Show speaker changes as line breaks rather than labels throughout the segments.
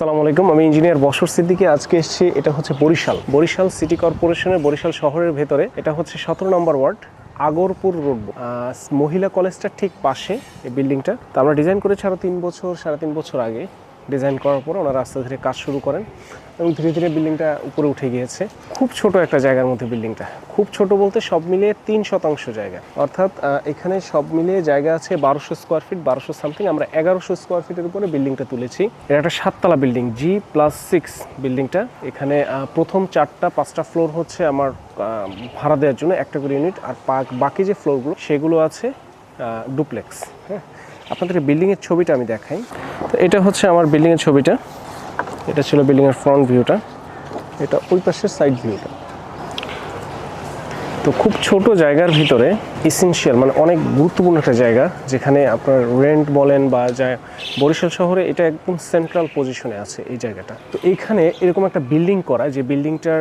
আসসালামু আলাইকুম। আমি ইঞ্জিনিয়ার বসর সিদ্দিকি। আজকে এসেছি, এটা হচ্ছে বরিশাল। বরিশাল সিটি কর্পোরেশনের, বরিশাল শহরের ভেতরে। এটা হচ্ছে সতেরো নম্বর ওয়ার্ড, আগরপুর রোড মহিলা কলেজটার ঠিক পাশে এই বিল্ডিংটা। তো আমরা ডিজাইন করেছি আরও তিন বছর, সাড়ে তিন বছর আগে। ডিজাইন করার পর ওনারা আস্তে ধীরে কাজ শুরু করেন এবং ধীরে ধীরে বিল্ডিংটা উপরে উঠে গিয়েছে। খুব ছোট একটা জায়গার মধ্যে বিল্ডিংটা খুব ছোট বলতে সব মিলিয়ে তিন শতাংশ জায়গা। অর্থাৎ এখানে সব মিলিয়ে জায়গা আছে বারোশো স্কোয়ার ফিট বারোশো সামথিং আমরা এগারোশো স্কোয়ার ফিটের উপরে বিল্ডিংটা তুলেছি। এটা একটা সাততলা বিল্ডিং জি প্লাস সিক্স বিল্ডিংটা এখানে প্রথম চারটা, পাঁচটা ফ্লোর হচ্ছে আমার ভাড়া দেওয়ার জন্য একটা করে ইউনিট আর বাকি যে ফ্লোরগুলো সেগুলো আছে ডুপ্লেক্স হ্যাঁ? আপনাদের বিল্ডিংয়ের ছবিটা আমি দেখাই। তো এটা হচ্ছে আমার বিল্ডিংয়ের ছবিটা। এটা ছিল বিল্ডিংয়ের ফ্রন্ট ভিউটা এটা ওই পাশের সাইড ভিউটা তো খুব ছোট জায়গার ভিতরে ইসেনশিয়াল মানে অনেক গুরুত্বপূর্ণ একটা জায়গা, যেখানে আপনার রেন্ট বলেন বা যা বরিশাল শহরে এটা একদম সেন্ট্রাল পজিশনে আছে এই জায়গাটা। তো এইখানে এরকম একটা বিল্ডিং করা, যে বিল্ডিংটার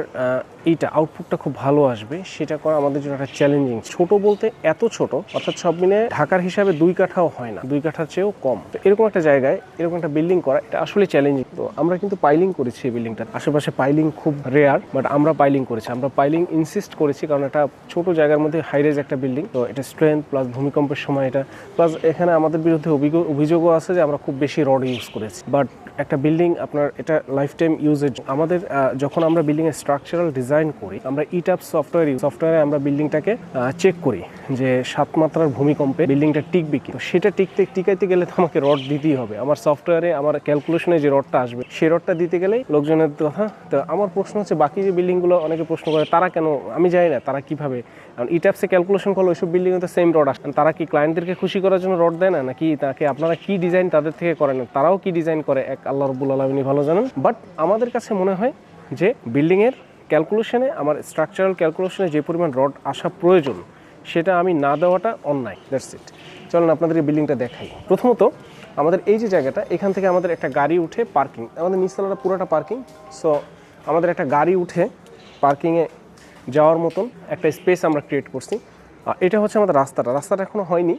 এইটা আউটপুটটা খুব ভালো আসবে, সেটা করা আমাদের জন্য একটা চ্যালেঞ্জিং ছোট বলতে এত ছোট, অর্থাৎ সব মিলে ঢাকার হিসাবে দুই কাঠাও হয় না, দুই কাঠার চেয়েও কম। তো এরকম একটা জায়গায়, এরকম একটা বিল্ডিং করা, এটা আসলে চ্যালেঞ্জিং তো আমরা কিন্তু পাইলিং করেছি এই বিল্ডিংটা আশেপাশে পাইলিং খুব রেয়ার বাট আমরা পাইলিং করেছি। আমরা পাইলিং ইনসিস্ট করেছি কারণ এটা ছোট জায়গার মধ্যে হাইরেজ একটা বিল্ডিং তো এটা স্ট্রেংথ প্লাস ভূমিকম্পের সময় এটা প্লাস এখানে আমাদের বিরুদ্ধে অভিযোগ অভিযোগও আছে যে আমরা খুব বেশি রড ইউজ করেছি। বাট একটা বিল্ডিং আপনার এটা লাইফ টাইম ইউজের আমাদের যখন আমরা বিল্ডিং এর স্ট্রাকচারাল ডিজাইন করি, আমরা ইটাপ সফটওয়্যার সফটওয়্যারে আমরা বিল্ডিংটাকে চেক করি যে সাত মাত্রার ভূমিকম্পে বিল্ডিংটা টিকবে কি। সেটা টিকতে, টিকাইতে গেলে তো আমাকে রড দিতেই হবে। আমার সফটওয়্যারে আমার ক্যালকুলেশনে যে রডটা আসবে সেই রডটা দিতে গেলেই লোকজনের কথা তো আমার প্রশ্ন হচ্ছে বাকি যে বিল্ডিংগুলো অনেকে প্রশ্ন করে, তারা কেন, আমি জানি না, তারা কীভাবে? কারণ ইটাপসে ক্যালকুলেশন করলে ওইসব বিল্ডিং তো সেম রড আসে। তারা কি ক্লায়েন্টদেরকে খুশি করার জন্য রড দেয় না? নাকি তাকে আপনারা কি ডিজাইন তাদের থেকে করেন? তারাও কি ডিজাইন করে? এক আল্লাহ রব্বুল আলমিনী ভালো জানেন। বাট আমাদের কাছে মনে হয় যে বিল্ডিংয়ের ক্যালকুলেশনে আমার স্ট্রাকচারাল ক্যালকুলেশনে যে পরিমাণ রড আসা প্রয়োজন, সেটা আমি না দেওয়াটা অন্যায়। দ্যাটস ইট চলুন আপনাদের এই বিল্ডিংটা দেখাই। প্রথমত, আমাদের এই যে জায়গাটা, এখান থেকে আমাদের একটা গাড়ি উঠে পার্কিং আমাদের নিচতলাটা পুরোটা পার্কিং সো আমাদের একটা গাড়ি উঠে পার্কিংয়ে যাওয়ার মতন একটা স্পেস আমরা ক্রিয়েট করছি। এটা হচ্ছে আমাদের রাস্তাটা। রাস্তাটা এখনও হয়নি,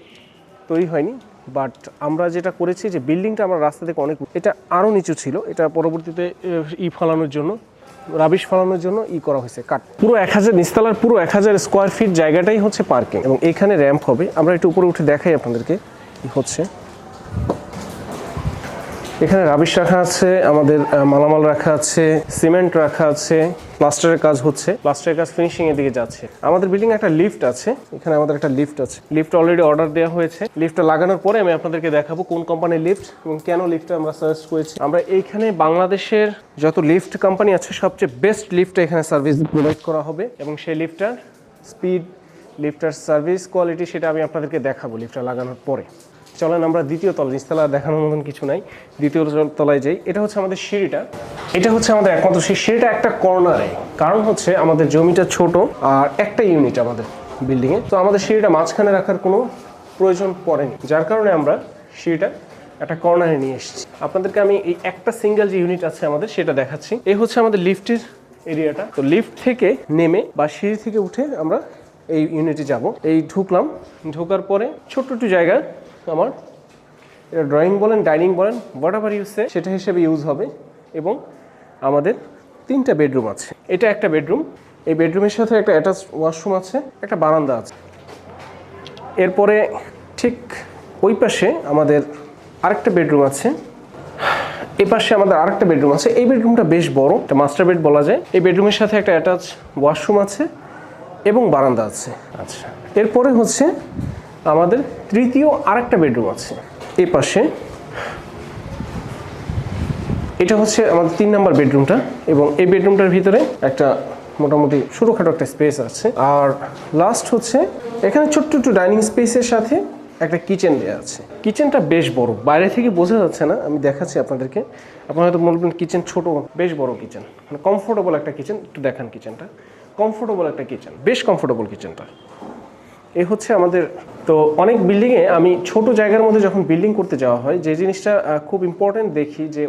তৈরি হয়নি বাট আমরা যেটা করেছি যে বিল্ডিংটা আমরা রাস্তা থেকে অনেক, এটা আরও নিচু ছিল। এটা পরবর্তীতে ই ফলানোর জন্য রাবিশ ফেলানোর জন্য ই করা হয়েছে কাট পুরো এক হাজার নিচতলার পুরো এক হাজার স্কোয়ার ফিট জায়গাটাই হচ্ছে পার্কিং এবং এখানে র্যাম্প হবে। আমরা একটু উপরে উঠে দেখাই আপনাদেরকে হচ্ছে। এখানে রাবিশ রাখা আছে, আমাদের মালামাল রাখা আছে, সিমেন্ট রাখা আছে, প্লাস্টারের কাজ হচ্ছে। প্লাস্টারের কাজ ফিনিশিং এর দিকে যাচ্ছে। আমাদের বিল্ডিং একটা লিফট আছে, এখানে আমাদের একটা লিফট আছে। লিফট অলরেডি অর্ডার দেওয়া হয়েছে। লিফটটা লাগানোর পরে আমি আপনাদেরকে দেখাবো কোন কোম্পানির লিফট এবং কেন লিফটটা আমরা সাজেস্ট করেছি। আমরা এইখানে বাংলাদেশের যত লিফট কোম্পানি আছে, সবচেয়ে বেস্ট লিফটটা এখানে সার্ভিস প্রোভাইড করা হবে এবং সেই লিফটটার স্পিড লিফটার সার্ভিস কোয়ালিটি সেটা আমি আপনাদেরকে দেখাবো লিফটটা লাগানোর পরে। চলেন আমরা দ্বিতীয় তলা নিচতলা দেখানোর মতন কিছু নাই। দ্বিতীয় তলায় যাই। এটা হচ্ছে আমাদের সিঁড়িটা। এটা হচ্ছে আমাদের একমাত্র সেই সিঁড়িটা একটা কর্নারে। কারণ হচ্ছে আমাদের জমিটা ছোট আর একটা ইউনিট আমাদের বিল্ডিংয়ে। তো আমাদের সিঁড়িটা মাঝখানে রাখার কোনো প্রয়োজন পড়েনি। যার কারণে আমরা সিঁড়িটা একটা কর্নারে নিয়ে এসেছি। আপনাদেরকে আমি এই একটা সিঙ্গেল যে ইউনিট আছে আমাদের, সেটা দেখাচ্ছি। এই হচ্ছে আমাদের লিফটের এরিয়াটা। তো লিফট থেকে নেমে বা সিঁড়ি থেকে উঠে আমরা এই ইউনিটে যাব। এই ঢুকলাম। ঢোকার পরে ছোট্ট একটু জায়গা আমার। এটা ড্রয়িং বলেন ডাইনিং বলেন হোয়াট এভার ইউজে সেটা হিসেবে ইউজ হবে। এবং আমাদের তিনটা বেডরুম আছে। এটা একটা বেডরুম এই বেডরুমের সাথে একটা অ্যাটাচ ওয়াশরুম আছে, একটা বারান্দা আছে। এরপরে ঠিক ওই পাশে আমাদের আরেকটা বেডরুম আছে। এই পাশে আমাদের আরেকটা বেডরুম আছে। এই বেডরুমটা বেশ বড় একটা মাস্টার বেড বলা যায়। এই বেডরুমের সাথে একটা অ্যাটাচ ওয়াশরুম আছে এবং বারান্দা আছে। আচ্ছা এরপরে হচ্ছে আমাদের তৃতীয় আরেকটা বেডরুম আছে। এই পাশে। এটা হচ্ছে আমাদের তিন নাম্বার বেডরুমটা এবং এই বেডরুমটার ভিতরে একটা মোটামুটি ছোটোখাটো একটা স্পেস আছে। আর লাস্ট হচ্ছে এখানে ছোট্ট একটু ডাইনিং স্পেসের সাথে একটা কিচেন দেওয়া আছে। কিচেনটা বেশ বড়। বাইরে থেকে বোঝা যাচ্ছে না, আমি দেখাচ্ছি আপনাদেরকে। আপনারা হয়তো মনে বলবেন কিচেন ছোট, বেশ বড় কিচেন মানে কমফোর্টেবল একটা কিচেন একটু দেখান কিচেনটা কমফোর্টেবল একটা কিচেন বেশ কমফোর্টেবল কিচেনটা এই হচ্ছে আমাদের, তো অনেক বিল্ডিংয়ে আমি ছোট জায়গার মধ্যে যখন বিল্ডিং করতে যাওয়া হয়, যে জিনিসটা খুব ইম্পর্টেন্ট দেখি যে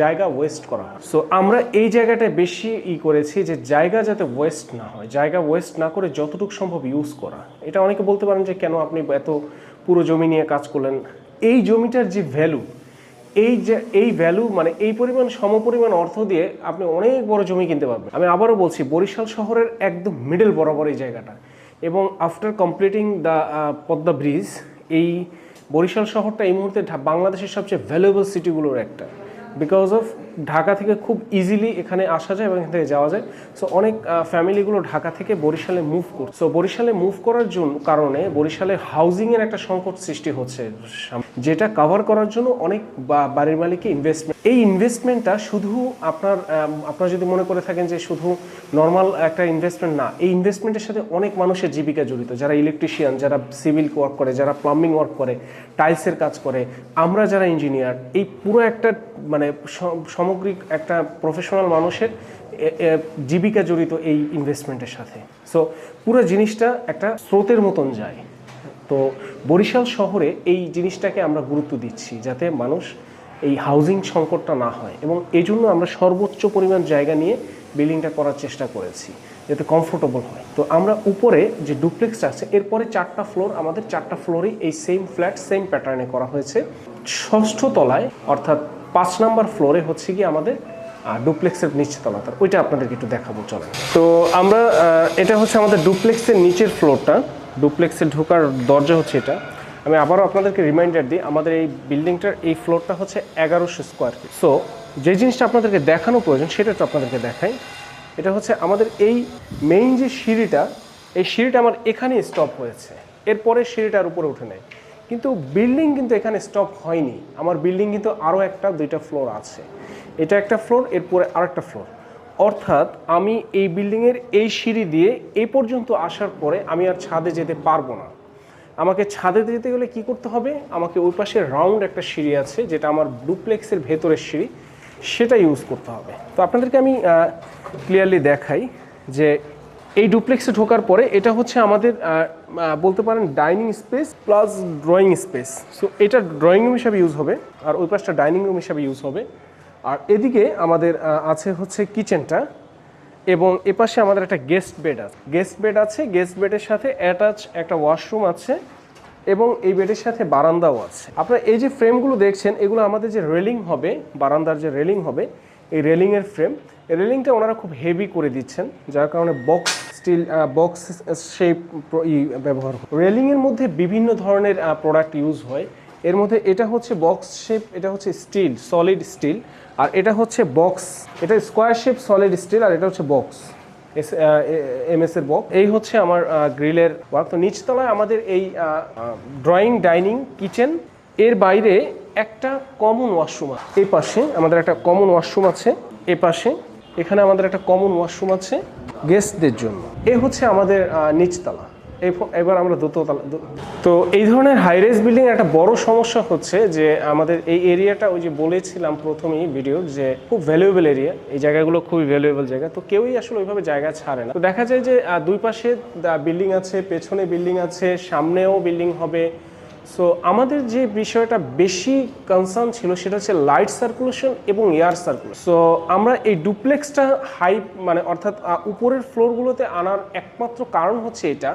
জায়গা ওয়েস্ট করা। হয় সো আমরা এই জায়গাটায় বেশি ই করেছি যে জায়গা যাতে ওয়েস্ট না হয়, জায়গা ওয়েস্ট না করে যতটুকু সম্ভব ইউজ করা। এটা অনেকে বলতে পারেন যে কেন আপনি এত পুরো জমি নিয়ে কাজ করলেন? এই জমিটার যে ভ্যালু এই যে, এই ভ্যালু মানে এই পরিমাণ সমপরিমাণ অর্থ দিয়ে আপনি অনেক বড় জমি কিনতে পারবেন। আমি আবারও বলছি, বরিশাল শহরের একদম মিডল বরাবর এই জায়গাটা। এবং after completing the Padma bridge এই বরিশাল শহরটা এই মুহূর্তে বাংলাদেশের সবচেয়ে ভ্যালুয়েবল সিটিগুলোর একটা। বিকজ অফ ঢাকা থেকে খুব ইজিলি এখানে আসা যায় এবং এখান থেকে যাওয়া যায়। সো অনেক ফ্যামিলিগুলো ঢাকা থেকে বরিশালে মুভ করছে সো বরিশালে মুভ করার জন্য কারণে বরিশালে হাউজিংয়ের একটা সংকট সৃষ্টি হচ্ছে। যেটা কভার করার জন্য অনেক বাড়ির মালিককে ইনভেস্টমেন্ট এই ইনভেস্টমেন্টটা শুধু আপনার আপনারা যদি মনে করে থাকেন যে শুধু নর্মাল একটা ইনভেস্টমেন্ট না, এই ইনভেস্টমেন্টের সাথে অনেক মানুষের জীবিকা জড়িত। যারা ইলেকট্রিশিয়ান যারা সিভিল ওয়ার্ক করে, যারা প্লাম্বিং ওয়ার্ক করে টাইলসের কাজ করে, আমরা যারা ইঞ্জিনিয়ার এই পুরো একটা মানে সামগ্রিক একটা প্রফেশনাল মানুষের জীবিকা জড়িত এই ইনভেস্টমেন্টের সাথে। সো পুরো জিনিসটা একটা স্রোতের মতন যায়। তো বরিশাল শহরে এই জিনিসটাকে আমরা গুরুত্ব দিচ্ছি যাতে মানুষ এই হাউজিং সংকটটা না হয় এবং এই জন্য আমরা সর্বোচ্চ পরিমাণ জায়গা নিয়ে বিল্ডিংটা করার চেষ্টা করেছি, যাতে কমফোর্টেবল হয়। তো আমরা উপরে যে ডুপ্লেক্সটা আছে, এরপরে চারটা ফ্লোর আমাদের চারটা ফ্লোরেই এই সেম ফ্ল্যাট সেম প্যাটার্নে করা হয়েছে। ষষ্ঠ তলায়, অর্থাৎ পাঁচ নাম্বার ফ্লোরে হচ্ছে কি আমাদের ডুপ্লেক্সের নিচে তলাটা ওইটা আপনাদেরকে একটু দেখাবো, চলেন। তো আমরা এটা হচ্ছে আমাদের ডুপ্লেক্সের নিচের ফ্লোরটা। ডুপ্লেক্সের ঢোকার দরজা হচ্ছে এটা। আমি আবারও আপনাদেরকে রিমাইন্ডার দিই, আমাদের এই বিল্ডিংটার এই ফ্লোরটা হচ্ছে এগারোশো স্কোয়ার ফিট সো যে জিনিসটা আপনাদেরকে দেখানো প্রয়োজন, সেটা তো আপনাদেরকে দেখাই। এটা হচ্ছে আমাদের এই মেইন যে সিঁড়িটা, এই সিঁড়িটা আমার এখানেই স্টপ হয়েছে। এরপরে সিঁড়িটার উপরে উঠে নেয় কিন্তু বিল্ডিং কিন্তু এখানে স্টপ হয়নি। আমার বিল্ডিং কিন্তু আরও একটা, দুইটা ফ্লোর আছে। এটা একটা ফ্লোর এরপরে আরেকটা ফ্লোর অর্থাৎ আমি এই বিল্ডিংয়ের এই সিঁড়ি দিয়ে এই পর্যন্ত আসার পরে আমি আর ছাদে যেতে পারব না। আমাকে ছাদে যেতে গেলে কি করতে হবে? আমাকে ওই পাশে রাউন্ড একটা সিঁড়ি আছে, যেটা আমার ডুপ্লেক্সের ভেতরের সিঁড়ি, সেটা ইউজ করতে হবে। তো আপনাদেরকে আমি ক্লিয়ারলি দেখাই যে এই ডুপ্লেক্সে ঢোকার পরে এটা হচ্ছে আমাদের বলতে পারেন dining space plus drawing space. So এটা ড্রয়িং রুম হিসাবে ইউজ হবে আর ওই পাশটা ডাইনিং রুম হিসাবে ইউজ হবে। আর এদিকে আমাদের আছে হচ্ছে কিচেনটা এবং এপাশে আমাদের একটা গেস্ট বেড আছে। গেস্ট বেড আছে, গেস্ট বেডের সাথে অ্যাটাচ একটা ওয়াশরুম আছে এবং এই বেডের সাথে বারান্দাও আছে। আপনারা এই যে ফ্রেমগুলো দেখছেন, এগুলো আমাদের যে রেলিং হবে, বারান্দার যে রেলিং হবে, এই রেলিংয়ের ফ্রেম রেলিংটা ওনারা খুব হেভি করে দিচ্ছেন, যার কারণে বক্স স্টিল বক্স শেপ ব্যবহার রেলিংয়ের মধ্যে বিভিন্ন ধরনের প্রোডাক্ট ইউজ হয়। এর মধ্যে এটা হচ্ছে বক্স শেপ এটা হচ্ছে স্টিল সলিড স্টিল আর এটা হচ্ছে বক্স এটা স্কোয়ার শেপ সলিড স্টিল আর এটা হচ্ছে বক্স এস এম এস এর বক্স এই হচ্ছে আমার গ্রিলের ওয়ার্ক তো নিচতলায় আমাদের এই ড্রয়িং ডাইনিং কিচেন এর বাইরে একটা কমন ওয়াশরুম আছে এই পাশে আমাদের একটা কমন ওয়াশরুম আছে। এ পাশে এখানে আমাদের একটা কমন ওয়াশরুম আছে গেস্টদের জন্য। এ হচ্ছে আমাদের নিচতলা। এবার আমরা দোতলা দো- তো এই ধরনের হাই হাইরেজ বিল্ডিং একটা বড় সমস্যা হচ্ছে যে আমাদের এই এরিয়াটা ওই যে বলেছিলাম প্রথমেই ভিডিও যে খুব ভ্যালুয়েবল এরিয়া এই জায়গাগুলো খুবই ভ্যালুয়েবল জায়গা। তো কেউই আসলে ওইভাবে জায়গা ছাড়ে না। তো দেখা যায় যে দুই পাশে বিল্ডিং আছে, পেছনে বিল্ডিং আছে, সামনেও বিল্ডিং হবে। সো আমাদের যে বিষয়টা বেশি কনসার্ন ছিল সেটা হচ্ছে লাইট সার্কুলেশন এবং এয়ার সার্কুলেশন সো আমরা এই ডুপ্লেক্সটা হাই মানে অর্থাৎ উপরের ফ্লোরগুলোতে আনার একমাত্র কারণ হচ্ছে এটা,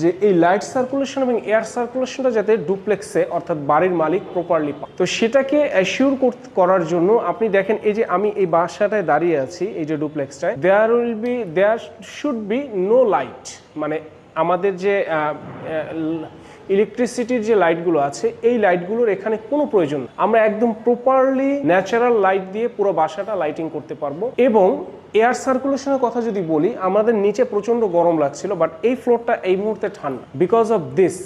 যে এই লাইট সার্কুলেশন এবং এয়ার সার্কুলেশনটা যাতে ডুপ্লেক্সে অর্থাৎ বাড়ির মালিক প্রপারলি পায়। তো সেটাকে অ্যাসিওর করার জন্য আপনি দেখেন, এই যে আমি এই বাসাটায় দাঁড়িয়ে আছি, এই যে ডুপ্লেক্সটায় there will be there should be no light মানে আমাদের যে ইলেকট্রিসিটির যে লাইটগুলো আছে, এই লাইটগুলোর এখানে কোনো প্রয়োজন আমরা একদম প্রপারলি ন্যাচারাল লাইট দিয়ে পুরো বাসাটা লাইটিং করতে পারব। এবং এয়ার সার্কুলেশনের কথা যদি বলি, আমাদের নিচে প্রচণ্ড গরম লাগছিল বাট এই ফ্লোরটা এই মুহূর্তে ঠান্ডা। বিকজ অফ দিস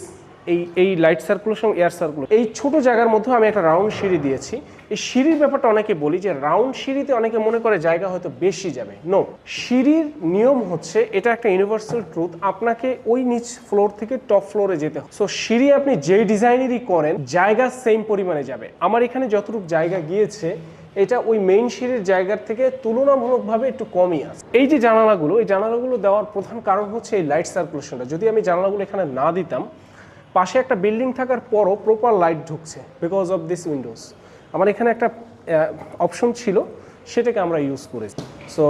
এই এই লাইট সার্কুলেশন এয়ার সার্কুলেশন এই ছোট জায়গার মধ্যে আমি একটা রাউন্ড সিঁড়ি দিয়েছি। এই সিঁড়ির ব্যাপারটা অনেকে বলি যে রাউন্ড সিঁড়িতে অনেকে মনে করে জায়গা হয়তো বেশি যাবে। নো সিঁড়ির নিয়ম হচ্ছে এটা একটা ইউনিভার্সাল ট্রুথ আপনাকে ওই নিচ ফ্লোর থেকে টপ ফ্লোরে যেতে হবে সো সিঁড়ি আপনি যে ডিজাইনেরই করেন, জায়গা সেম পরিমাণে যাবে। আমার এখানে যতটুকু জায়গা গিয়েছে, এটা ওই মেইন সিঁড়ির জায়গার থেকে তুলনামূলকভাবে একটু কমই আছে। এই যে জানালাগুলো, এই জানালাগুলো দেওয়ার প্রধান কারণ হচ্ছে এই লাইট সার্কুলেশনটা যদি আমি জানালাগুলো এখানে না দিতাম, পাশে একটা বিল্ডিং থাকার পরও প্রপার লাইট ঢুকছে বিকজ অফ দিস উইন্ডোজ আমার এখানে একটা অপশন ছিল, সেটাকে আমরা ইউজ করেছি। সো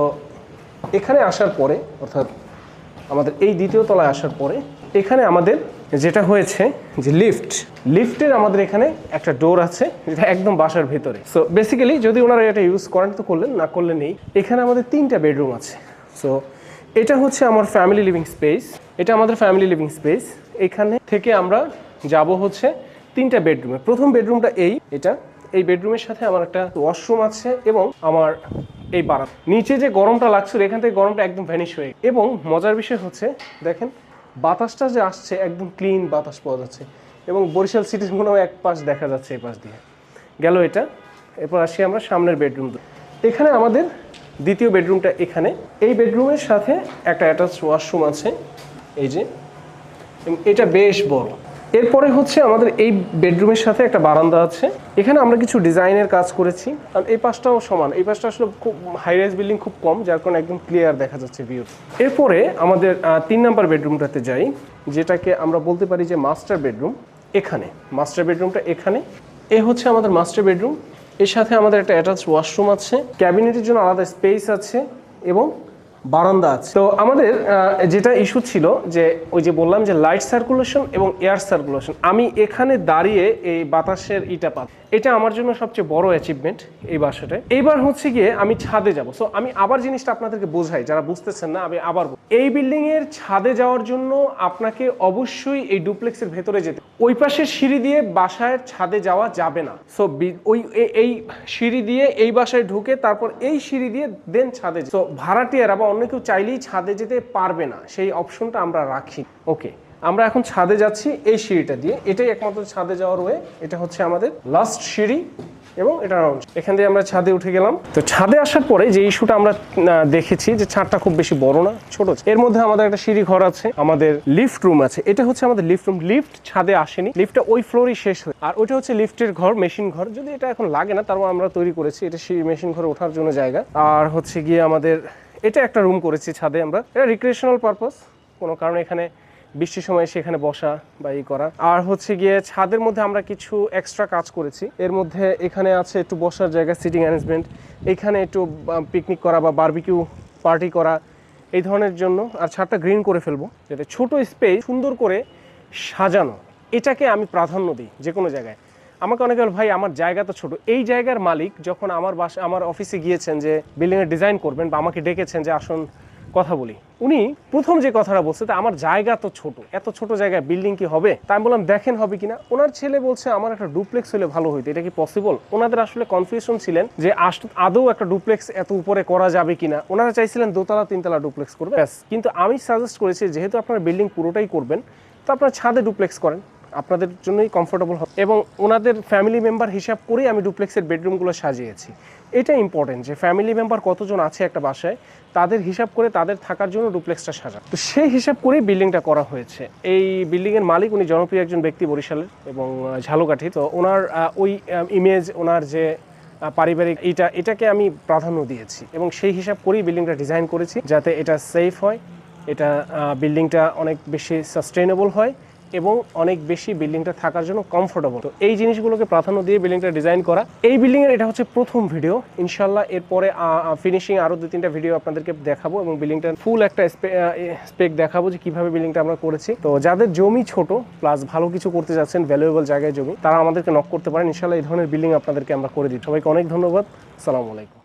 এখানে আসার পরে, অর্থাৎ আমাদের এই দ্বিতীয় তলায় আসার পরে, এখানে আমাদের যেটা হয়েছে যে লিফট লিফটের আমাদের এখানে একটা ডোর আছে, যেটা একদম বাসার ভেতরে। সো বেসিক্যালি যদি ওনারা এটা ইউজ করেন, তো করলেন, না করলে নেই। এখানে আমাদের তিনটা বেডরুম আছে। সো এটা হচ্ছে আমার ফ্যামিলি লিভিং স্পেস এটা আমাদের ফ্যামিলি লিভিং স্পেস এখানে থেকে আমরা যাব হচ্ছে তিনটা বেডরুমে প্রথম বেডরুমটা এই, এটা এই বেডরুমের সাথে আমার একটা ওয়াশরুম আছে এবং আমার এই বারাত নিচে যে গরমটা লাগছিল, এখান থেকে গরমটা একদম ভ্যানিশ হয়ে এবং মজার বিষয় হচ্ছে, দেখেন, বাতাসটা যে আসছে, একদম ক্লিন বাতাস পাওয়া যাচ্ছে। এবং বরিশাল সিটির মনে এক পাশ দেখা যাচ্ছে এই পাশ দিয়ে। গেল এটা, এরপর আসি আমরা সামনের বেডরুম এখানে আমাদের দ্বিতীয় বেডরুমটা এখানে। এই বেডরুমের সাথে একটা অ্যাটাচ ওয়াশরুম আছে, এই যে। এটা বেশ বড়। এরপরে হচ্ছে আমাদের এই বেডরুমের সাথে একটা বারান্দা আছে। এখানে আমরা কিছু ডিজাইনের কাজ করেছি। আর এই পাশটাও সমান। এই পাশটা আসলে খুব হাই রাইজ বিল্ডিং খুব কম, যার কারণে একদম ক্লিয়ার দেখা যাচ্ছে ভিউ এরপরে আমাদের তিন নাম্বার বেডরুমটাতে যাই, যেটাকে আমরা বলতে পারি যে মাস্টার বেডরুম এখানে। মাস্টার বেডরুমটা এখানে। এ হচ্ছে আমাদের মাস্টার বেডরুম এর সাথে আমাদের একটা অ্যাটাচ ওয়াশরুম আছে। ক্যাবিনেটের জন্য আলাদা স্পেস আছে এবং বারান্দা আছে। তো আমাদের যেটা ইস্যু ছিল যে ওই যে বললাম যে লাইট সার্কুলেশন এবং এয়ার সার্কুলেশন আমি এখানে দাঁড়িয়ে এই বাতাসের ইটা পাব এটা আমার জন্য সবচেয়ে বড় অ্যাচিভমেন্ট এই বাসাটায় এইবার হচ্ছে গিয়ে আমি ছাদে যাব। সো আমি আবার জিনিসটা আপনাদেরকে বোঝাই, যারা বুঝতেছেন না, আমি আবার এই বিল্ডিং এর ছাদে যাওয়ার জন্য আপনাকে অবশ্যই এই ডুপ্লেক্সের ভেতরে যেতে ওই পাশের সিঁড়ি দিয়ে বাসায় ছাদে যাওয়া যাবে না। সো ওই এই সিঁড়ি দিয়ে এই বাসায় ঢুকে তারপর এই সিঁড়ি দিয়ে দেন ছাদে সো ভাড়াটিয়ারা বা অন্য কেউ চাইলেই ছাদে যেতে পারবে না। সেই অপশনটা আমরা রাখি। ওকে, আমরা এখন ছাদে যাচ্ছি এই সিঁড়িটা দিয়ে। এটাই একমাত্র ছাদে যাওয়ার ওয়ে। এটা হচ্ছে আমাদের লাস্ট সিঁড়ি এবং এটা round। এখান দিয়ে আমরা ছাদে উঠে গেলাম। তো ছাদে আসার পরে যে ইস্যুটা আমরা দেখেছি যে ছাদটা খুব বেশি বড় না, ছোট এর মধ্যে আমাদের একটা সিঁড়ি ঘর আছে, আমাদের লিফট রুম আছে। এটা হচ্ছে আমাদের লিফট রুম লিফট ছাদে আসেনি। লিফটটা ওই ফ্লোরই শেষ হয়ে আর ওইটা হচ্ছে লিফটের ঘর মেশিন ঘর। যদি এটা এখন লাগে না, তারপর আমরা তৈরি করেছি। এটা মেশিন ঘরে ওঠার জন্য জায়গা। আর হচ্ছে গিয়ে আমাদের এটা একটা রুম করেছি ছাদে আমরা। এটা রিক্রিয়েশনাল পারপাস কোনো কারণে এখানে বৃষ্টির সময় সেখানে বসা বা ই করা। আর হচ্ছে গিয়ে ছাদের মধ্যে আমরা কিছু এক্সট্রা কাজ করেছি। এর মধ্যে এখানে আছে একটু বসার জায়গা সিটিং অ্যারেঞ্জমেন্ট এখানে একটু পিকনিক করা বা বারবিকিউ পার্টি করা, এই ধরনের জন্য। আর ছাদটা গ্রিন করে ফেলব, যাতে ছোট স্পেস সুন্দর করে সাজানো। এটাকে আমি প্রাধান্য দিই যে কোনো জায়গায়। আমাকে অনেকে বলে, ভাই, আমার জায়গা তো ছোট। এই জায়গার মালিক যখন আমার বাসা, আমার অফিসে গিয়েছেন যে বিল্ডিংয়ের ডিজাইন করবেন বা আমাকে ডেকেছেন যে, আসুন, কথা বলি। উনি প্রথম যে কথাটা বলছে, তা আমার জায়গা তো ছোট, এত ছোট জায়গায় বিল্ডিং কি হবে? তাই আমি বললাম, দেখেন হবে কিনা। ওনার ছেলে বলছে, আমার একটা ডুপ্লেক্স হলে ভালো হইতো, এটা কি পসিবল ওনাদের আসলে কনফিউশন ছিলেন যে আদৌ একটা ডুপ্লেক্স এত উপরে করা যাবে কিনা? ওনারা চাইছিলেন দোতলা, তিনতলা ডুপ্লেক্স করবে কিন্তু আমি সাজেস্ট করেছি, যেহেতু আপনারা বিল্ডিং পুরোটাই করবেন, তো আপনারা ছাদে ডুপ্লেক্স করেন। আপনাদের জন্যই কমফোর্টেবল হবে। এবং ওনাদের ফ্যামিলি মেম্বার হিসাব করেই আমি ডুপ্লেক্সের বেডরুমগুলো সাজিয়েছি। এটা ইম্পর্টেন্ট যে ফ্যামিলি মেম্বার কতজন আছে একটা বাসায়, তাদের হিসাব করে তাদের থাকার জন্য ডুপ্লেক্সটা সাজা তো সেই হিসাব করেই বিল্ডিংটা করা হয়েছে। এই বিল্ডিংয়ের মালিক উনি জনপ্রিয় একজন ব্যক্তি বরিশালের এবং ঝালকাঠি। তো ওনার ওই ইমেজ ওনার যে পারিবারিক এটা, এটাকে আমি প্রাধান্য দিয়েছি। এবং সেই হিসাব করেই বিল্ডিংটা ডিজাইন করেছি যাতে এটা সেফ হয়, এটা বিল্ডিংটা অনেক বেশি সাস্টেনেবল হয়। এবং অনেক বেশি বিল্ডিংটা থাকার জন্য কমফোর্টেবল তো এই জিনিসগুলোকে প্রাধান্য দিয়ে বিল্ডিংটা ডিজাইন করা। এই বিল্ডিং এর এটা হচ্ছে প্রথম ভিডিও ইনশাল্লাহ এরপরে ফিনিশিং আরও দু তিনটা ভিডিও আপনাদেরকে দেখাবো এবং বিল্ডিংটা ফুল একটা স্পেক দেখাবো যে কীভাবে বিল্ডিংটা আমরা করেছি। তো যাদের জমি ছোট প্লাস ভালো কিছু করতে যাচ্ছেন ভ্যালুয়েবল জায়গায় জমি, তারা আমাদেরকে নক করতে পারেন। ইনশাল্লাহ এই ধরনের বিল্ডিং আপনাদেরকে আমরা করে দিই সবাইকে অনেক ধন্যবাদ। সালামু আলাইকুম।